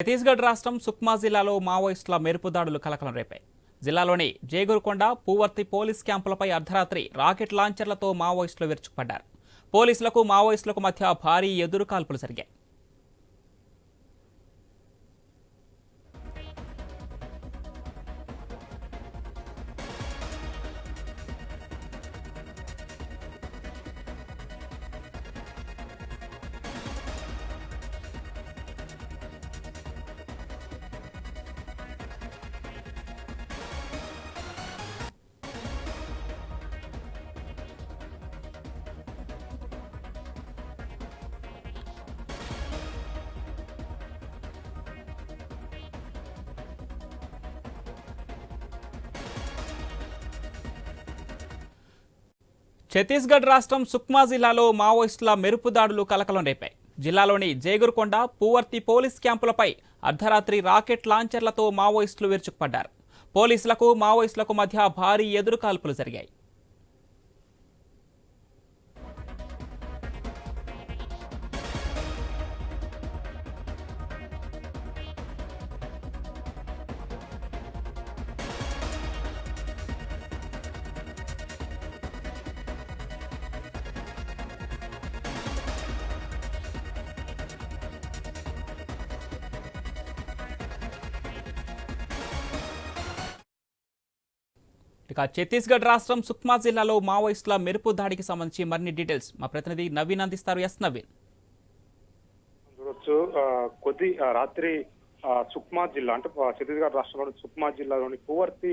ఛత్తీస్గఢ్ రాష్ట్రం సుక్మా జిల్లాలో మావోయిస్టుల మెరుపు దాడులు కలకలం రేపాయి. జిల్లాలోని జేగురుకొండ పూవర్తి పోలీస్ క్యాంపులపై అర్ధరాత్రి రాకెట్ లాంచర్లతో మావోయిస్టులు విరుచుకుపడ్డారు. పోలీసులకు మావోయిస్టులకు మధ్య భారీ ఎదురు కాల్పులు జరిగాయి. ఛత్తీస్గఢ్ రాష్ట్రం సుక్మా జిల్లాలో మావోయిస్టుల మెరుపు దాడులు కలకలం రేపాయి. జిల్లాలోని జేగురుకొండ పూవర్తి పోలీస్ క్యాంపులపై అర్ధరాత్రి రాకెట్ లాంచర్లతో మావోయిస్టులు విరుచుకుపడ్డారు. పోలీసులకు మావోయిస్టులకు మధ్య భారీ ఎదురు కాల్పులు జరిగాయి. ఇక ఛత్తీస్గఢ్ రాష్ట్రం సుక్మా జిల్లాలో మావోయిస్టుల మెరుపు దాడికి సంబంధించి మరిన్ని డీటెయిల్స్ మా ప్రతినిధి నవీన్ అందిస్తారు. ఎస్ నవీన్. చూడొచ్చు కొద్ది రాత్రి సుక్మా జిల్లా అంటే ఛత్తీస్గఢ్ రాష్ట్రంలోని సుక్మా జిల్లాలోని పూవర్తి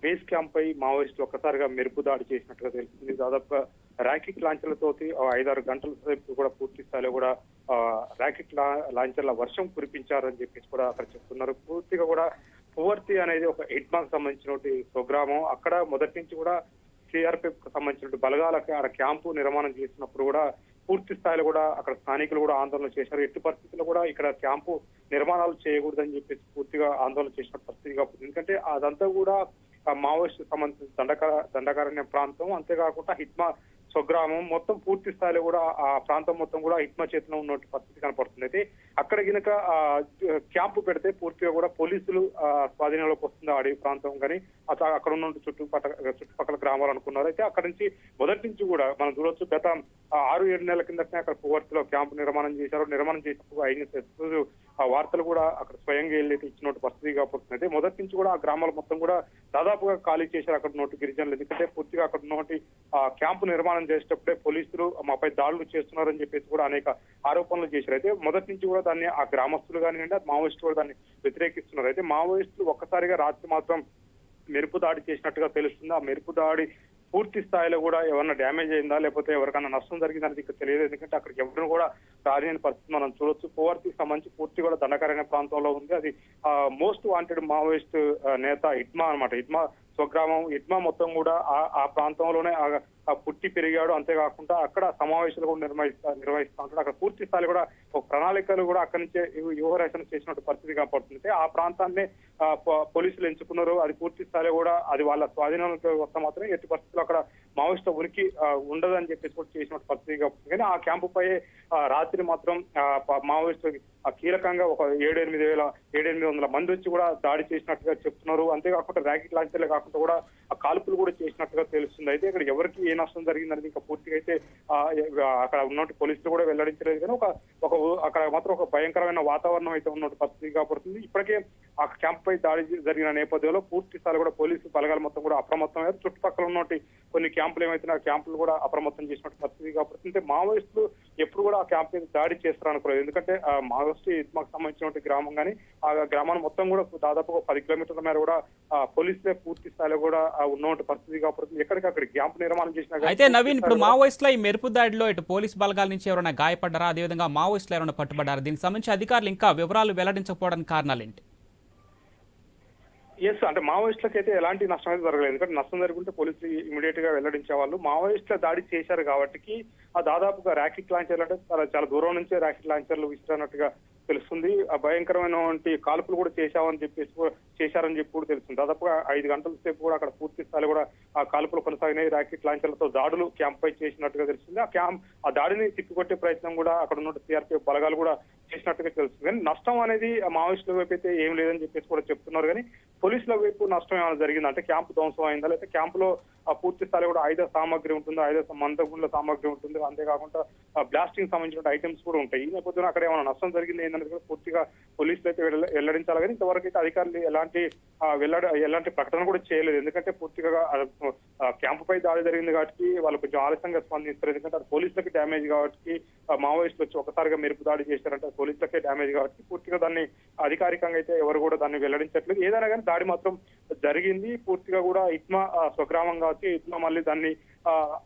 బేస్ క్యాంప్ పై మావోయిస్టులు ఒక్కసారిగా మెరుపు దాడి చేసినట్టుగా తెలిసింది దాదాపుగా ర్యాకెట్ లాంచర్లతో ఐదారు గంటల సేపు కూడా పూర్తి స్థాయిలో కూడా ఆ, ర్యాకెట్ లా- లాంచర్ల వర్షం కురిపించారని చెప్పేసి కూడా అక్కడ చెప్తున్నారు. పూర్తిగా కూడా పూవర్తి అనేది ఒక ఎడ్మాక్ సంబంధించిన ప్రోగ్రాము. అక్కడ మొదటి నుంచి కూడా సిఆర్పిఎఫ్కు సంబంధించిన బలగాలకి క్యాంపు నిర్మాణం చేసినప్పుడు కూడా పూర్తి స్థాయిలో కూడా అక్కడ స్థానికులు కూడా ఆందోళన చేశారు. ఎట్టి పరిస్థితుల్లో కూడా ఇక్కడ క్యాంపు నిర్మాణాలు చేయకూడదని చెప్పేసి పూర్తిగా ఆందోళన చేసిన పరిస్థితి కాబట్టి. ఎందుకంటే అదంతా కూడా మావోయిస్ట్ సంబంధించిన దండక దండకారణ్య ప్రాంతం. అంతేకాకుండా హిట్మా స్వగ్రామం మొత్తం పూర్తి స్థాయిలో కూడా ఆ ప్రాంతం మొత్తం కూడా హిట్మా చేతిలో ఉన్నట్టు పరిస్థితి కనపడుతుంది. అయితే అక్కడ గినక ఆ, క్యాంపు పెడితే పూర్తిగా కూడా పోలీసులు స్వాధీనంలోకి వస్తుంది అడవి ప్రాంతం. కానీ అత- అక్కడ ఉన్న చుట్టుపక్కల చుట్టుపక్కల గ్రామాలు అనుకున్నారు. అయితే అక్కడ నుంచి మొదటి నుంచి కూడా మనం చూడొచ్చు గత ఆరు ఏడు నెలల కిందటనే అక్కడ పువర్తిలో క్యాంపు నిర్మాణం చేశారు. నిర్మాణం చేసినప్పుడు ఐదు ఆ వార్తలు కూడా అక్కడ స్వయంగా వెళ్ళి ఇచ్చినట్టు పరిస్థితి కాబట్టి మొదటి నుంచి కూడా ఆ గ్రామాలు మొత్తం కూడా దాదాపుగా ఖాళీ చేశారు అక్కడ నోటి గిరిజనులు. ఎందుకంటే పూర్తిగా అక్కడ ఉన్నటువంటి ఆ క్యాంపు నిర్మాణం చేసేటప్పుడే పోలీసులు మాపై దాడులు చేస్తున్నారని చెప్పేసి కూడా అనేక ఆరోపణలు చేశారు. అయితే మొదటి నుంచి కూడా దాన్ని ఆ గ్రామస్తులు కానివ్వండి మావోయిస్టులు కూడా దాన్ని వ్యతిరేకిస్తున్నారు. అయితే మావోయిస్టులు ఒక్కసారిగా రాత్రి మాత్రం మెరుపు దాడి చేసినట్టుగా తెలుస్తుంది. ఆ మెరుపు దాడి పూర్తి స్థాయిలో కూడా ఏమన్నా డ్యామేజ్ అయిందా? లేకపోతే ఎవరికైనా నష్టం జరిగిందని ఇక్కడ తెలియదు. ఎందుకంటే అక్కడికి ఎవరిని కూడా రాలేని పరిస్థితి మనం చూడొచ్చు. పోవర్తికి సంబంధించి పూర్తి కూడా దండకరైన ప్రాంతంలో ఉంది. అది మోస్ట్ వాంటెడ్ మావోయిస్ట్ నేత ఇట్మా అన్నమాట. ఇట్మా స్వగ్రామం ఇట్మా మొత్తం కూడా ఆ- ఆ ప్రాంతంలోనే ఆ- పుట్టి పెరిగాడు. అంతేకాకుండా అక్కడ సమావేశాలు కూడా నిర్వహిస్తా నిర్వహిస్తూ ఉంటాడు. అక్కడ పూర్తి స్థాయి కూడా ఒక ప్రణాళికలు కూడా అక్కడి నుంచే యువ- యువరచన చేసినట్టు పరిస్థితి కనపడుతుంది ఆ ప్రాంతాన్ని పో- పోలీసులు ఎంచుకున్నారు. అది పూర్తి స్థాయిలో కూడా అది వాళ్ళ స్వాధీనంలోకి వస్తే మాత్రం ఎట్టి పరిస్థితుల్లో అక్కడ మావోయిస్ట్ ఉనికి ఉండదని చెప్పేసి కూడా చేసినట్టు పరిస్థితి కనపడుతుంది. కానీ ఆ క్యాంపు పై రాత్రి మాత్రం ఆ, కీలకంగా ఒక ఏడు ఎనిమిది వేల ఏడు ఎనిమిది వందల మంది వచ్చి కూడా దాడి చేసినట్టుగా చెప్తున్నారు. అంతేకాకుండా ర్యాకెట్ లాంచర్లే కాకుండా కూడా ఆ కాల్పులు కూడా చేసినట్టుగా తెలుస్తుంది. అయితే ఇక్కడ ఎవరికి ఏ నష్టం జరిగిందనేది ఇంకా పూర్తిగా అయితే అక్కడ ఉన్నట్టు పోలీసులు కూడా వెల్లడించలేదు. కానీ ఒక ఒక అక్కడ మాత్రం ఒక భయంకరమైన వాతావరణం అయితే ఉన్నట్టు పరిస్థితి కాబడుతుంది. ఇప్పటికే ఆ క్యాంప్ పై దాడి జరిగిన నేపథ్యంలో పూర్తి స్థాయి కూడా పోలీసు బలగాలు మొత్తం కూడా అప్రమత్తమయ్యారు చుట్టుపక్కల ఉన్నటువంటి కొన్ని క్యాంపులు ఏమైతే ఆ క్యాంపులు కూడా అప్రమత్తం చేసినట్టు పరిస్థితి కాబట్టి మావోయిస్టులు ఎప్పుడు కూడా ఆ క్యాంప్ మీద దాడి చేస్తారు అనుకోలేదు ఎందుకంటే ఆ మావోయిస్ట్ మాకు సంబంధించినటువంటి గ్రామం కానీ ఆ గ్రామాన్ని మొత్తం కూడా దాదాపు పది కిలోమీటర్ల మేర కూడా ఆ పోలీసులే పూర్తి స్థాయిలో కూడా ఉన్నటువంటి పరిస్థితి కాబట్టి ఎక్కడికక్కడ క్యాంప్ నిర్మాణం చేసినా అయితే నవీన్ ఇప్పుడు మావోయిస్టుల ఈ మెరుపు దాడిలో ఇటు పోలీస్ బలగాల నుంచి ఎవరైనా గాయపడ్డారా? అదేవిధంగా మావోయిస్టులు ఎవరైనా పట్టుబడ్డారా? దీనికి సంబంధించి అధికారులు ఇంకా వివరాలు వెల్లడించకపోవడానికి కారణాలేంటి ఎస్ అంటే మావోయిస్టులకు అయితే ఎలాంటి నష్టం అయితే జరగలేదు. ఎందుకంటే నష్టం జరుగుంటే పోలీసులు ఇమీడియట్గా వెల్లడించే వాళ్ళు. మావోయిస్టుల దాడి చేశారు కాబట్టి ఆ దాదాపుగా ర్యాకెట్ లాంచర్లు అంటే చాలా చాలా దూరం నుంచే ర్యాకెట్ లాంచర్లు విసిరినట్టుగా తెలుస్తుంది. ఆ భయంకరమైనటువంటి కాల్పులు కూడా చేశామని చెప్పేసి చేశారని చెప్పి కూడా తెలుస్తుంది. దాదాపుగా ఐదు గంటల సేపు కూడా అక్కడ పూర్తి స్థాయిలో కూడా ఆ కాల్పులు కొనసాగినాయి. రాకెట్ లాంచర్లతో దాడులు క్యాంప్ పై చేసినట్టుగా తెలిసింది ఆ క్యాంప్ ఆ దాడిని తిప్పికొట్టే ప్రయత్నం కూడా అక్కడ ఉన్న సిఆర్పీఎఫ్ బలగాలు కూడా చేసినట్టుగా తెలుస్తుంది. కానీ నష్టం అనేది ఆ మావోయిస్టుల వైపు అయితే ఏం లేదని చెప్పేసి కూడా చెప్తున్నారు. కానీ పోలీసుల వైపు నష్టం ఏమైనా జరిగింది? అంటే క్యాంప్ ధ్వంసం అయిందా? లేకపోతే క్యాంపులో లో పూర్తి స్థాయిలో కూడా ఆయుధ సామాగ్రి ఉంటుంది? ఆయుధ మందగుండ్ల సామాగ్రి ఉంటుంది? అంతేకాకుండా బ్లాస్టింగ్ సంబంధించిన ఐటమ్స్ కూడా ఉంటాయి. ఈ నేపథ్యంలో అక్కడ ఏమైనా నష్టం జరిగింది ఏంటనేది కూడా పూర్తిగా పోలీసులు అయితే వెల్లడించాలి. కానీ ఇంతవరకు అయితే అధికారులు ఎలాంటి ఎలాంటి వెల్లడ ఎలాంటి ప్రకటన కూడా చేయలేదు. ఎందుకంటే పూర్తిగా క్యాంపు పై దాడి జరిగింది కాబట్టి వాళ్ళు కొంచెం ఆలస్యంగా స్పందిస్తారు ఎందుకంటే అది పోలీసులకి డ్యామేజ్ కాబట్టి మావోయిస్టులు వచ్చి ఒకసారిగా మెరుపు దాడి చేశారంటే పోలీసులకే డ్యామేజ్ కాబట్టి పూర్తిగా దాన్ని అధికారికంగా అయితే ఎవరు కూడా దాన్ని వెల్లడించట్లేదు. ఏదైనా కానీ దాడి మాత్రం జరిగింది. పూర్తిగా కూడా ఇట్మా స్వగ్రామం కాబట్టి ఇట్మా మళ్ళీ దాన్ని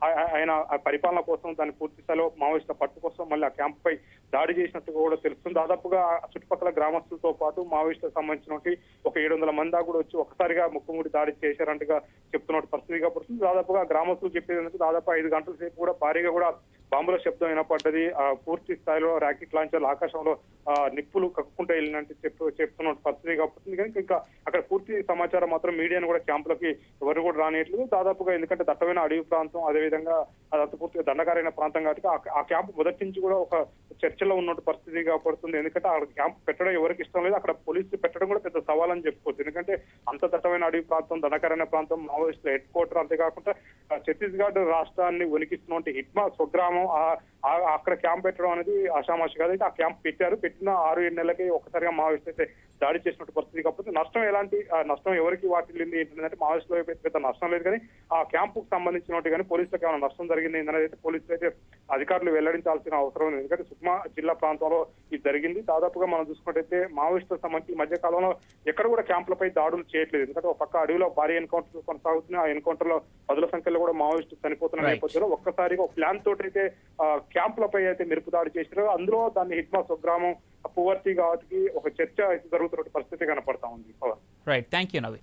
ఆయన ఆ పరిపాలన కోసం దాన్ని పూర్తి స్థాయిలో మావోయిస్టుల పట్టు కోసం మళ్ళీ ఆ క్యాంప్ పై దాడి చేసినట్టు కూడా తెలుస్తుంది. దాదాపుగా ఆ చుట్టుపక్కల గ్రామస్తులతో పాటు మావోయిస్టులకు సంబంధించినటువంటి ఒక ఏడు వందల మంది దాకా కూడా వచ్చి ఒకసారిగా ముక్కుముడి దాడి చేశారంటగా చెప్తున్నట్టు పరిస్థితి కాబడుతుంది దాదాపుగా గ్రామస్తులు చెప్పేది దాదాపు ఐదు గంటల సేపు కూడా భారీగా కూడా బాంబుల శబ్దం వినపడ్డది. ఆ పూర్తి స్థాయిలో రాకెట్ లాంచర్లు ఆకాశంలో నిప్పులు కక్కుకుంటూ వెళ్ళినట్టు చెప్పు చెప్తున్న పరిస్థితి కాబట్టి కనుక ఇంకా అక్కడ పూర్తి సమాచారం మాత్రం మీడియాను కూడా క్యాంపులకి ఎవరు కూడా రానియట్లేదు. దాదాపుగా ఎందుకంటే దట్టమైన అడవి ప్రాంతం అదేవిధంగా అదంతా పూర్తిగా దండకారైన ప్రాంతం కాబట్టి ఆ- ఆ క్యాంప్ మొదటి నుంచి కూడా ఒక చర్చలో ఉన్నట్టు పరిస్థితి కాబడుతుంది. ఎందుకంటే అక్కడ క్యాంప్ పెట్టడం ఎవరికి ఇష్టం లేదు. అక్కడ పోలీసులు పెట్టడం కూడా పెద్ద సవాల్ అని చెప్పుకోవచ్చు. ఎందుకంటే అంత దట్టమైన అడవి ప్రాంతం దండకారైన ప్రాంతం మావోయిస్టుల హెడ్ క్వార్టర్ అంతేకాకుండా ఛత్తీస్గఢ్ రాష్ట్రాన్ని ఉనికిస్తున్నటువంటి హిట్మా స్వగ్రామం ఆ- అక్కడ క్యాంప్ పెట్టడం అనేది ఆషామాషి కాదు. అయితే ఆ క్యాంప్ పెట్టారు. పెట్టిన ఆరు ఏడు నెలలకి ఒక్కసారిగా మావోయిస్టులు అయితే దాడి చేసినట్టు పరిస్థితి కాకపోతే నష్టం ఎలాంటి ఆ, నష్టం ఎవరికి వాటిల్లింది ఏంటంటే మావోయిస్టుల పెద్ద నష్టం లేదు కానీ ఆ క్యాంపుకు సంబంధించినట్టు కానీ పోలీసులకు ఏమైనా నష్టం జరిగింది ఏంటనేది అయితే పోలీసులు అయితే అధికారులు వెల్లడించాల్సిన అవసరం ఉంది. ఎందుకంటే సుక్మా జిల్లా ప్రాంతంలో ఇది జరిగింది. దాదాపుగా మనం చూసుకున్నట్టయితే మావోయిస్టులకు సంబంధించి మధ్య కాలంలో ఎక్కడ కూడా క్యాంపులపై దాడులు చేయట్లేదు. ఎందుకంటే ఒక పక్క అడవిలో భారీ ఎన్కౌంటర్ కొనసాగుతున్నాయి. ఆ ఎన్కౌంటర్లో పదుల సంఖ్యలో కూడా మావోయిస్టులు చనిపోతున్న. నేపథ్యంలో ఒక్కసారిగా ఒక ప్లాన్ తోటి అయితే క్యాంపులపై అయితే మెరుపు దాడి చేశారు అందులో దాన్ని హిట్మా స్వగ్రామం పువర్తి కాబట్టి ఒక చర్చ అయితే జరుగుతున్న పరిస్థితి కనపడతా ఉంది. Right thank you Naveen